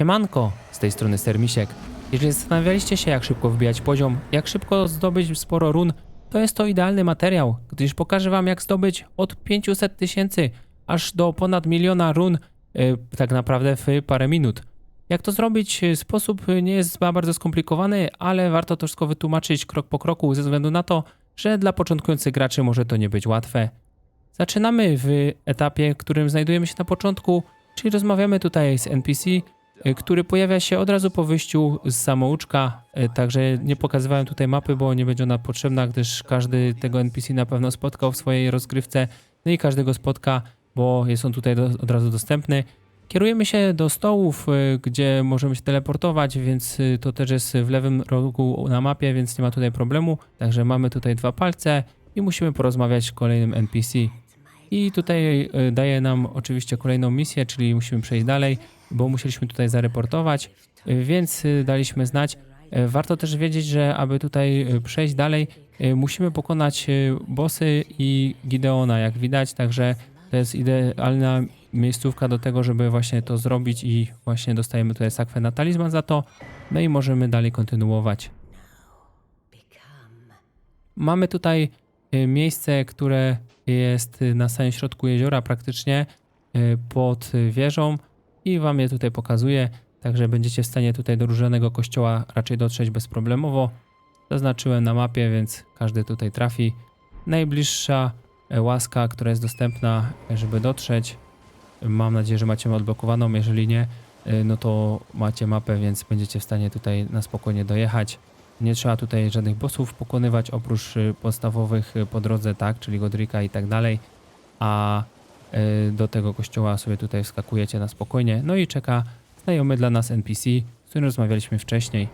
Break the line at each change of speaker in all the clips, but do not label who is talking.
Siemanko, z tej strony Sermisiek. Jeżeli zastanawialiście się, jak szybko wbijać poziom, jak szybko zdobyć sporo run, to jest to idealny materiał, gdyż pokażę wam, jak zdobyć od 500 tysięcy aż do ponad miliona run, yy, tak naprawdę w parę minut. Jak to zrobić? Yy, Sposób nie jest bardzo skomplikowany, ale warto to wszystko wytłumaczyć krok po kroku, ze względu na to, że dla początkujących graczy może to nie być łatwe. Zaczynamy w etapie, w którym znajdujemy się na początku, czyli rozmawiamy tutaj z NPC, który pojawia się od razu po wyjściu z samouczka, y, także nie pokazywałem tutaj mapy, bo nie będzie ona potrzebna, gdyż każdy tego NPC na pewno spotkał w swojej rozgrywce, no i każdy go spotka, bo jest on tutaj do, od razu dostępny. Kierujemy się do stołów, y, gdzie możemy się teleportować, więc to też jest w lewym rogu na mapie, więc nie ma tutaj problemu. Także mamy tutaj dwa palce i musimy porozmawiać z kolejnym NPC. I tutaj daje nam oczywiście kolejną misję, czyli musimy przejść dalej, bo musieliśmy tutaj zareportować, y, więc y, daliśmy znać. Y, Warto też wiedzieć, że aby tutaj przejść dalej, musimy pokonać bossy i Gideona, jak widać, także to jest idealna miejscówka do tego, żeby właśnie to zrobić i właśnie dostajemy tutaj sakwę na talizman za to, no i możemy dalej kontynuować. Mamy tutaj miejsce, które jest na samym środku jeziora praktycznie pod wieżą i wam je tutaj pokazuję, także będziecie w stanie tutaj do różnego kościoła raczej dotrzeć bezproblemowo. Zaznaczyłem na mapie, więc każdy tutaj trafi. Najbliższa e, łaska, która jest dostępna, e, żeby dotrzeć. Mam nadzieję, że macie ją odblokowaną. Jeżeli nie, y, no to macie mapę, więc będziecie w stanie tutaj na spokojnie dojechać. Nie trzeba tutaj żadnych bossów pokonywać, oprócz y, podstawowych po drodze, tak, czyli Godrika i tak dalej. A do tego kościoła sobie tutaj wskakujecie na spokojnie. No i czeka znajomy dla nas NPC, z którym rozmawialiśmy wcześniej.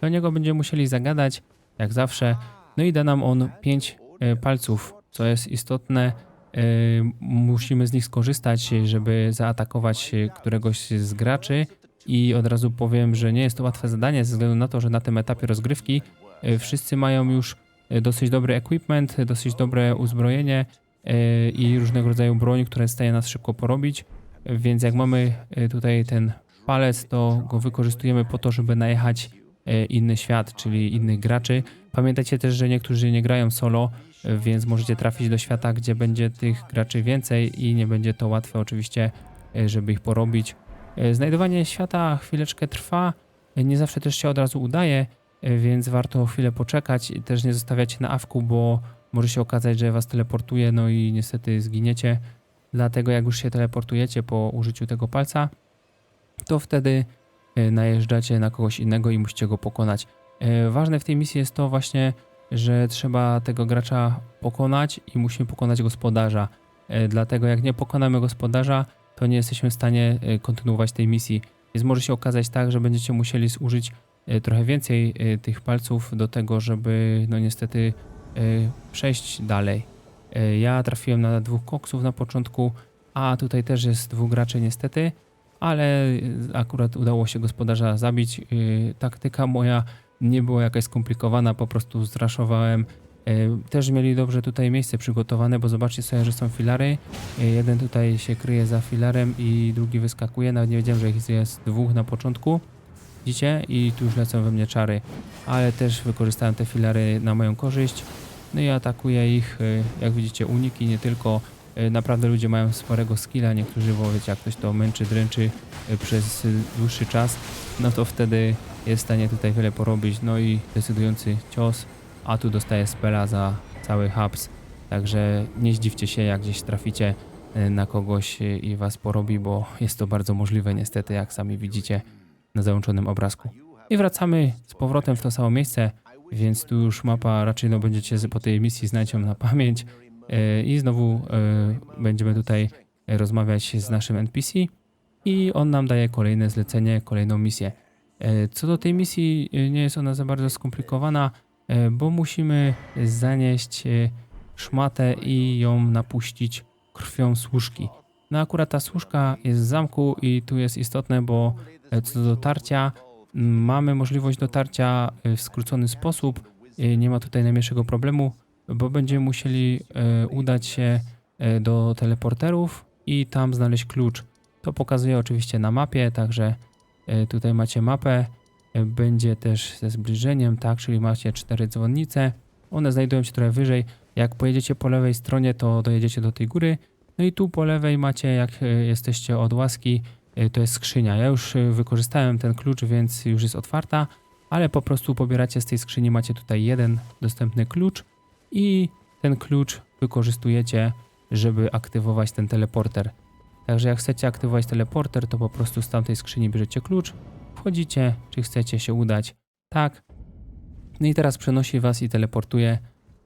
Do niego będziemy musieli zagadać, jak zawsze. No i da nam on 5 palców, co jest istotne. y, Musimy z nich skorzystać, żeby zaatakować y, któregoś z graczy. I od razu powiem, że nie jest to łatwe zadanie, ze względu na to, że na tym etapie rozgrywki y, wszyscy mają już y, dosyć dobry equipment, y, dosyć dobre uzbrojenie y, i różnego rodzaju broń, która jest nas szybko porobić. Więc jak mamy y, tutaj ten palec, to go wykorzystujemy po to, żeby najechać y, inny świat, czyli innych graczy. Pamiętajcie też, że niektórzy nie grają solo, więc możecie trafić do świata, gdzie będzie tych graczy więcej i nie będzie to łatwe oczywiście, żeby ich porobić. E, Znajdowanie świata chwileczkę trwa, e, nie zawsze też się od razu udaje, e, więc warto chwilę poczekać i też nie zostawiać na awku, bo może się okazać, że was teleportuje, no i niestety zginiecie. Dlatego jak już się teleportujecie po użyciu tego palca, to wtedy e, najeżdżacie na kogoś innego i musicie go pokonać. E, Ważne w tej misji jest to właśnie, że trzeba tego gracza pokonać i musimy pokonać gospodarza. E, Dlatego jak nie pokonamy gospodarza, to nie jesteśmy w stanie kontynuować tej misji. Więc może się okazać tak, że będziecie musieli zużyć trochę więcej tych palców do tego, żeby no niestety przejść dalej. Y, Ja trafiłem na dwóch koksów na początku, a tutaj też jest dwóch graczy niestety, ale y, akurat udało się gospodarza zabić. Y, Taktyka moja nie była jakaś skomplikowana, po prostu zraszowałem Też mieli dobrze tutaj miejsce przygotowane, bo zobaczcie sobie, że są filary. Jeden tutaj się kryje za filarem i drugi wyskakuje. Nawet nie wiedziałem, że ich jest dwóch na początku. Widzicie? I tu już lecą we mnie czary. Ale też wykorzystałem te filary na moją korzyść. No i atakuję ich, e, jak widzicie, uniki, nie tylko. E, Naprawdę ludzie mają sporego skilla, niektórzy, bo wiecie, jak ktoś to męczy, dręczy e, przez dłuższy czas, no to wtedy jest w stanie tutaj wiele porobić. No i decydujący cios a tu dostaję spela za cały hubs. Także nie zdziwcie się, jak gdzieś traficie y, na kogoś y, i was porobi, bo jest to bardzo możliwe niestety, jak sami widzicie na załączonym obrazku. I wracamy z powrotem w to samo miejsce, więc tu już mapa raczej no będziecie po tej misji znać ją na pamięć y, i znowu y, będziemy tutaj rozmawiać z naszym NPC i on nam daje kolejne zlecenie, kolejną misję. Y, Co do tej misji, nie jest ona za bardzo skomplikowana, E, bo musimy zanieść e, szmatę i ją napuścić krwią służki. No akurat ta służka jest w zamku i tu jest istotne, bo e, co do dotarcia, mamy możliwość dotarcia e, w skrócony sposób. E, Nie ma tutaj najmniejszego problemu, bo będziemy musieli e, udać się do teleporterów i tam znaleźć klucz. To pokazuję oczywiście na mapie, także tutaj macie mapę. Będzie też ze zbliżeniem, tak, czyli macie cztery dzwonnice. One znajdują się trochę wyżej. Jak pojedziecie po lewej stronie, to dojedziecie do tej góry. No i tu po lewej macie, jak jesteście od łaski, to jest skrzynia. Ja już e, wykorzystałem ten klucz, więc już jest otwarta, ale po prostu pobieracie z tej skrzyni, macie tutaj jeden dostępny klucz i ten klucz wykorzystujecie, żeby aktywować ten teleporter. Także jak chcecie aktywować teleporter, to po prostu z tamtej skrzyni bierzecie klucz, wchodzicie, czy chcecie się udać. Tak. No i teraz przenosi was i teleportuje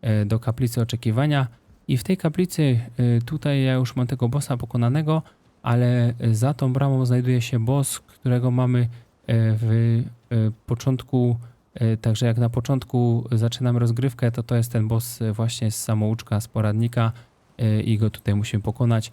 e, do kaplicy oczekiwania. I w tej kaplicy e, tutaj ja już mam tego bossa pokonanego, ale e, za tą bramą znajduje się boss, którego mamy e, w e, początku. Także jak na początku zaczynamy rozgrywkę, to to jest ten boss właśnie z samouczka, z poradnika i go tutaj musimy pokonać.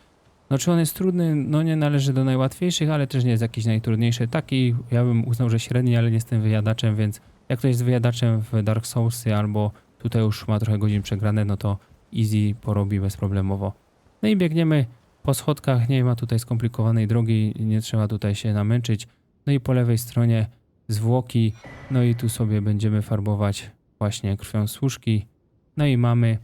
No czy on jest trudny? No nie należy do najłatwiejszych, ale też nie jest jakiś najtrudniejszy. Taki ja bym uznał, że średni, ale nie jestem wyjadaczem, więc jak ktoś jest wyjadaczem w Dark Soulsy albo tutaj już ma trochę godzin przegrane, no to easy porobi bezproblemowo. No i biegniemy po schodkach, nie ma tutaj skomplikowanej drogi, nie trzeba tutaj się namęczyć. No i po lewej stronie zwłoki, no i tu sobie będziemy farbować właśnie krwią służki. No i mamy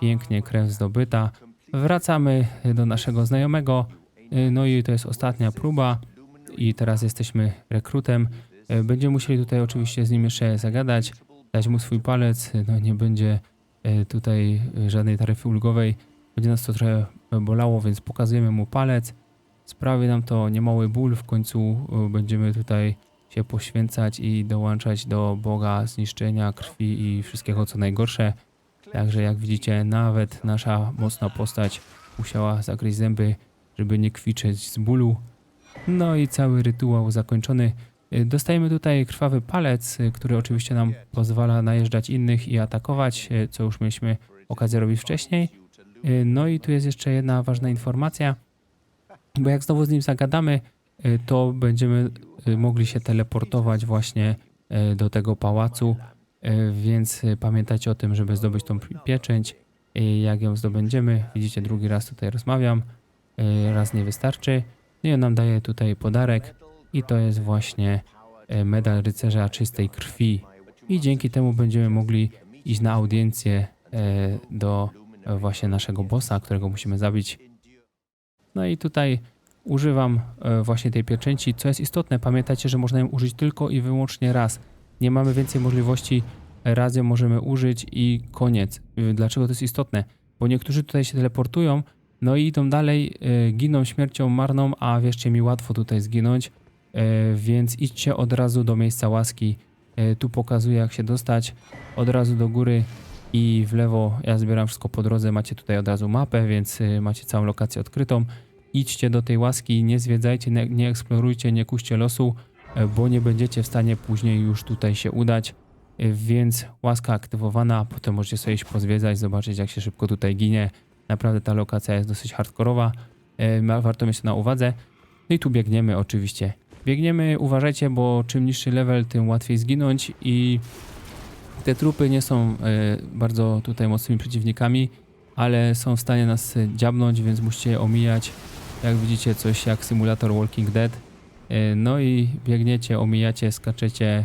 pięknie krew zdobyta. Wracamy do naszego znajomego, no i to jest ostatnia próba i teraz jesteśmy rekrutem. Będziemy musieli tutaj oczywiście z nim jeszcze zagadać, dać mu swój palec, no nie będzie y, tutaj żadnej taryfy ulgowej. Będzie nas to trochę bolało, więc pokazujemy mu palec. Sprawi nam to niemały ból, w końcu y, będziemy tutaj się poświęcać i dołączać do Boga zniszczenia krwi i wszystkiego co najgorsze. Także jak widzicie, nawet nasza mocna postać musiała zagryźć zęby, żeby nie kwiczeć z bólu. No i cały rytuał zakończony. Y, Dostajemy tutaj krwawy palec, który oczywiście nam pozwala najeżdżać innych i atakować, co już mieliśmy okazję robić wcześniej. Y, No i tu jest jeszcze jedna ważna informacja, bo jak znowu z nim zagadamy, y, to będziemy y, mogli się teleportować właśnie do tego pałacu, więc pamiętajcie o tym, żeby zdobyć tą pi- pieczęć. Jak ją zdobędziemy, widzicie, drugi raz tutaj rozmawiam, raz nie wystarczy. No i on nam daje tutaj podarek i to jest właśnie medal rycerza czystej krwi. I dzięki temu będziemy mogli iść na audiencję do właśnie naszego bossa, którego musimy zabić. No i tutaj używam e, właśnie tej pieczęci. Co jest istotne, pamiętajcie, że można ją użyć tylko i wyłącznie raz. Nie mamy więcej możliwości, raz ją możemy użyć i koniec. Y, Dlaczego to jest istotne? Bo niektórzy tutaj się teleportują, no i idą dalej, e, giną śmiercią marną, a wierzcie mi, łatwo tutaj zginąć, e, więc idźcie od razu do miejsca łaski. Tu pokazuję, jak się dostać. Od razu do góry i w lewo. Ja zbieram wszystko po drodze. Macie tutaj od razu mapę, więc y, macie całą lokację odkrytą. Idźcie do tej łaski, nie zwiedzajcie, nie, nie eksplorujcie, nie kuście losu, e, bo nie będziecie w stanie później już tutaj się udać. E, Więc łaska aktywowana, potem możecie sobie iść pozwiedzać, zobaczyć jak się szybko tutaj ginie. Naprawdę ta lokacja jest dosyć hardkorowa, e, warto mieć to na uwadze. No i tu biegniemy oczywiście. Biegniemy, uważajcie, bo czym niższy level, tym łatwiej zginąć i te trupy nie są e, bardzo tutaj mocnymi przeciwnikami, ale są w stanie nas e, dziabnąć, więc musicie je omijać. Jak widzicie, coś jak symulator Walking Dead. E, no i biegniecie, omijacie, skaczecie.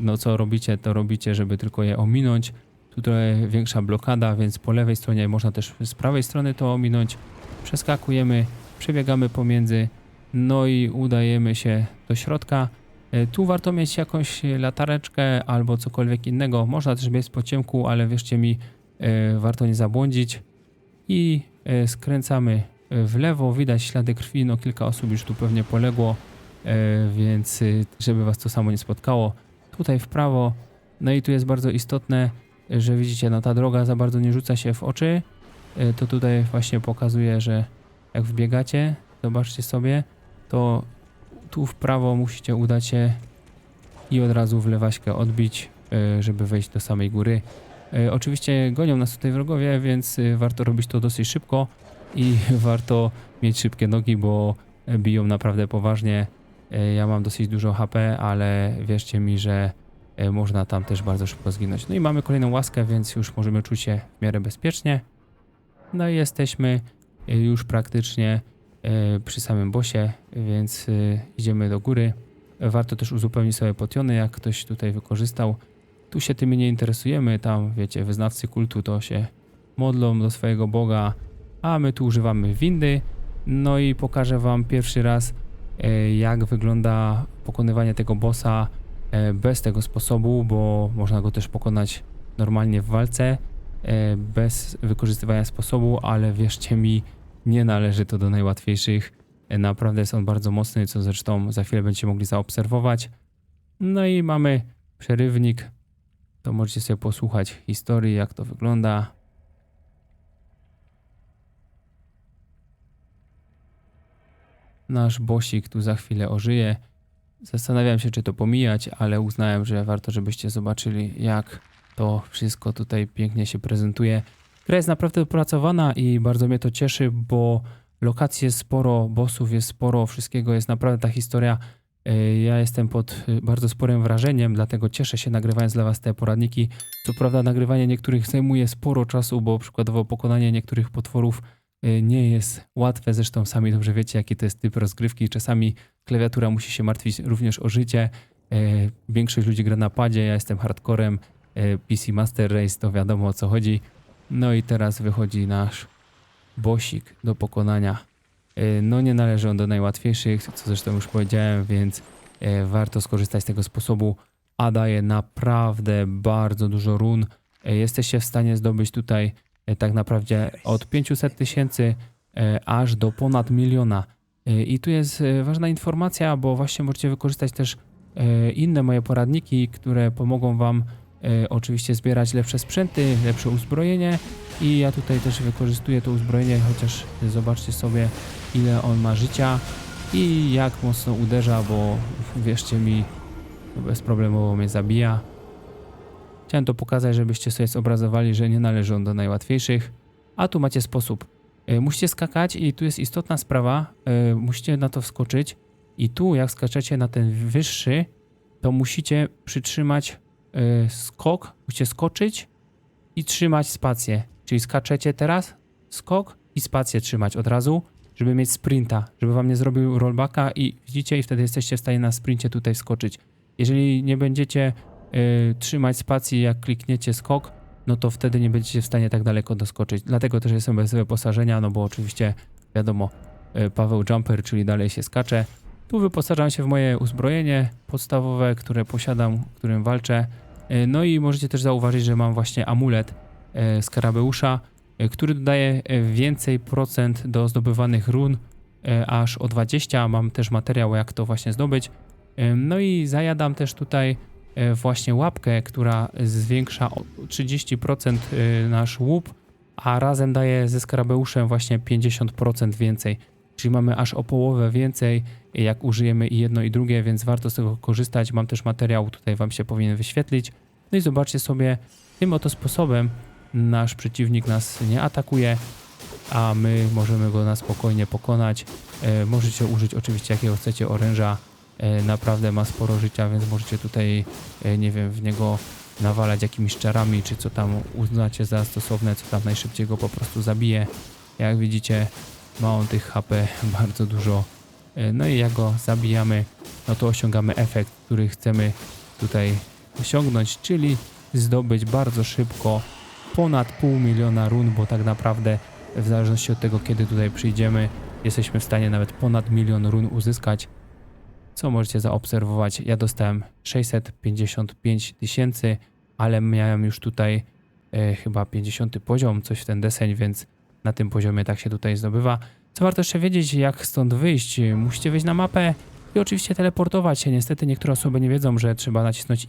No co robicie, to robicie, żeby tylko je ominąć. Tu trochę większa blokada, więc po lewej stronie można też z prawej strony to ominąć. Przeskakujemy, przebiegamy pomiędzy, no i udajemy się do środka. E, Tu warto mieć jakąś latareczkę albo cokolwiek innego. Można też biec po ciemku, ale wierzcie mi, e, warto nie zabłądzić. I e, skręcamy w lewo, widać ślady krwi, no kilka osób już tu pewnie poległo, więc e, żeby was to samo nie spotkało. Tutaj w prawo, no i tu jest bardzo istotne, że widzicie, no ta droga za bardzo nie rzuca się w oczy. To tutaj właśnie pokazuje, że jak wbiegacie, zobaczcie sobie, to tu w prawo musicie udać się i od razu w lewaśkę odbić, e, żeby wejść do samej góry. E, Oczywiście gonią nas tutaj wrogowie, więc e, warto robić to dosyć szybko i warto mieć szybkie nogi, bo biją naprawdę poważnie. Ja mam dosyć dużo HP, ale wierzcie mi, że można tam też bardzo szybko zginąć. No i mamy kolejną łaskę, więc już możemy czuć się w miarę bezpiecznie. No i jesteśmy już praktycznie przy samym bosie, więc e, idziemy do góry. Warto też uzupełnić sobie potiony, jak ktoś tutaj wykorzystał. Tu się tymi nie interesujemy, tam wiecie, wyznawcy kultu to się modlą do swojego Boga, a my tu używamy windy. No i pokażę wam pierwszy raz, e, jak wygląda pokonywanie tego bossa e, bez tego sposobu, bo można go też pokonać normalnie w walce, e, bez wykorzystywania sposobu, ale wierzcie mi, nie należy to do najłatwiejszych. Naprawdę jest on bardzo mocny, co zresztą za chwilę będziecie mogli zaobserwować. No i mamy przerywnik. To możecie sobie posłuchać historii, jak to wygląda. Nasz bosik tu za chwilę ożyje. Zastanawiam się, czy to pomijać, ale uznałem, że warto, żebyście zobaczyli, jak to wszystko tutaj pięknie się prezentuje. Gra jest naprawdę dopracowana i bardzo mnie to cieszy, bo lokacji jest sporo, bossów jest sporo, wszystkiego jest naprawdę ta historia. e, Ja jestem pod e, bardzo sporym wrażeniem, dlatego cieszę się nagrywając dla Was te poradniki. Co prawda nagrywanie niektórych zajmuje sporo czasu, bo przykładowo pokonanie niektórych potworów e, nie jest łatwe. Zresztą sami dobrze wiecie, jaki to jest typ rozgrywki. Czasami klawiatura musi się martwić również o życie. Większość ludzi gra na padzie, ja jestem hardcorem. PC Master Race, to wiadomo o co chodzi. No i teraz wychodzi nasz bosik do pokonania. E, No nie należy on do najłatwiejszych, co zresztą już powiedziałem, więc e, warto skorzystać z tego sposobu, a daje naprawdę bardzo dużo run. E, Jesteście w stanie zdobyć tutaj tak naprawdę od 500 tysięcy aż do ponad miliona. I tu jest ważna informacja, bo właśnie możecie wykorzystać też inne moje poradniki, które pomogą Wam oczywiście zbierać lepsze sprzęty, lepsze uzbrojenie i ja tutaj też wykorzystuję to uzbrojenie, chociaż zobaczcie sobie ile on ma życia i jak mocno uderza, bo wierzcie mi, bezproblemowo mnie zabija. Chciałem to pokazać, żebyście sobie zobrazowali, że nie należy on do najłatwiejszych. A tu macie sposób. E, Musicie skakać i tu jest istotna sprawa. e, Musicie na to wskoczyć i tu jak skaczecie na ten wyższy, to musicie przytrzymać e, skok, musicie skoczyć i trzymać spację. Czyli skaczecie teraz, skok i spację trzymać od razu, żeby mieć sprinta, żeby wam nie zrobił rollbacka i widzicie i wtedy jesteście w stanie na sprincie tutaj skoczyć. Jeżeli nie będziecie y, trzymać spacji jak klikniecie skok, no to wtedy nie będziecie w stanie tak daleko doskoczyć. Dlatego też jestem bez wyposażenia, no bo oczywiście wiadomo, y, Paweł Jumper, czyli dalej się skacze. Tu wyposażam się w moje uzbrojenie podstawowe, które posiadam, którym walczę. Y, No i możecie też zauważyć, że mam właśnie amulet e, Skarabeusza, e, który dodaje e, więcej procent do zdobywanych run, e, aż o 20. Mam też materiał, jak to właśnie zdobyć. E, No i zajadam też tutaj e, właśnie łapkę, która zwiększa o 30% e, nasz łup, a razem daje ze Skarabeuszem właśnie 50% więcej. Czyli mamy aż o połowę więcej, jak użyjemy i jedno i drugie, więc warto z tego korzystać. Mam też materiał, tutaj Wam się powinien wyświetlić. No i zobaczcie sobie, tym oto sposobem nasz przeciwnik nas nie atakuje, a my możemy go na spokojnie pokonać. E, możecie użyć oczywiście jakiego chcecie oręża. E, naprawdę ma sporo życia, więc możecie tutaj, e, nie wiem, w niego nawalać jakimiś czarami, czy co tam uznacie za stosowne, co tam najszybciej go po prostu zabije. Jak widzicie, ma on tych HP bardzo dużo. E, No i jak go zabijamy, no to osiągamy efekt, który chcemy tutaj osiągnąć, czyli zdobyć bardzo szybko ponad pół miliona run, bo tak naprawdę w zależności od tego, kiedy tutaj przyjdziemy, jesteśmy w stanie nawet ponad milion run uzyskać. Co możecie zaobserwować? Ja dostałem 655 tysięcy, ale miałem już tutaj e, chyba 50 poziom, coś w ten deseń, więc na tym poziomie tak się tutaj zdobywa. Co warto jeszcze wiedzieć, jak stąd wyjść? Musicie wejść na mapę i oczywiście teleportować się. Niestety niektóre osoby nie wiedzą, że trzeba nacisnąć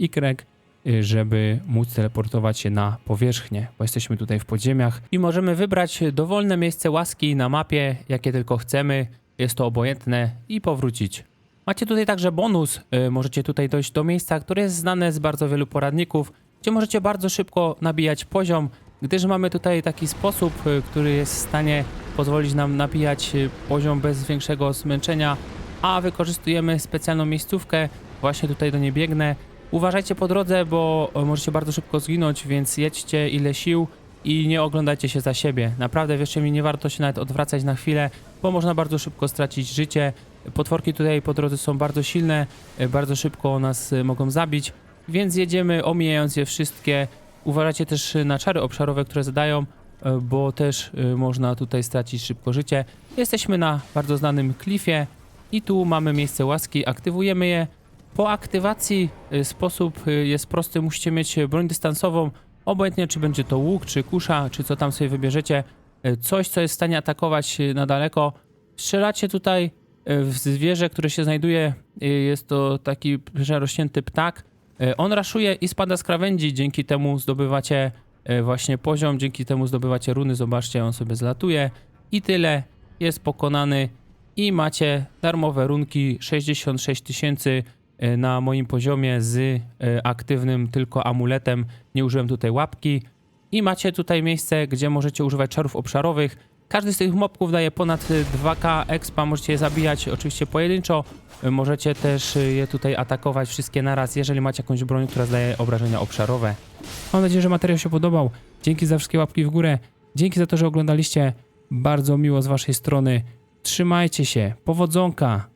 Y, żeby móc teleportować się na powierzchnię, bo jesteśmy tutaj w podziemiach i możemy wybrać dowolne miejsce łaski na mapie, jakie tylko chcemy. Jest to obojętne i powrócić. Macie tutaj także bonus. y, Możecie tutaj dojść do miejsca, które jest znane z bardzo wielu poradników, gdzie możecie bardzo szybko nabijać poziom, gdyż mamy tutaj taki sposób, y, który jest w stanie pozwolić nam nabijać y, poziom bez większego zmęczenia, a wykorzystujemy specjalną miejscówkę. Właśnie tutaj do niej biegnę. Uważajcie po drodze, bo y, możecie bardzo szybko zginąć, więc jedźcie ile sił i nie oglądajcie się za siebie. Naprawdę, wierzcie mi, nie warto się nawet odwracać na chwilę, bo można bardzo szybko stracić życie. Potworki tutaj po drodze są bardzo silne, e, bardzo szybko nas mogą zabić, więc jedziemy omijając je wszystkie. Uważajcie też na czary obszarowe, które zadają, e, bo też e, można tutaj stracić szybko życie. Jesteśmy na bardzo znanym klifie i tu mamy miejsce łaski, aktywujemy je. Po aktywacji y, sposób y, jest prosty, musicie mieć broń dystansową, obojętnie czy będzie to łuk, czy kusza, czy co tam sobie wybierzecie, y, coś co jest w stanie atakować y, na daleko. Strzelacie tutaj y, w zwierzę, które się znajduje, y, jest to taki przerośnięty ptak. Y, On raszuje i spada z krawędzi, dzięki temu zdobywacie y, właśnie poziom, dzięki temu zdobywacie runy, zobaczcie, on sobie zlatuje i tyle, jest pokonany i macie darmowe runki 66 tysięcy e, na moim poziomie z e, aktywnym tylko amuletem. Nie użyłem tutaj łapki. I macie tutaj miejsce, gdzie możecie używać czarów obszarowych. Każdy z tych mobków daje ponad e, 2k expa, możecie je zabijać oczywiście pojedynczo. E, Możecie też e, je tutaj atakować wszystkie naraz, jeżeli macie jakąś broń, która zdaje obrażenia obszarowe. Mam nadzieję, że materiał się podobał. Dzięki za wszystkie łapki w górę. Dzięki za to, że oglądaliście. Bardzo miło z waszej strony. Trzymajcie się. Powodzonka.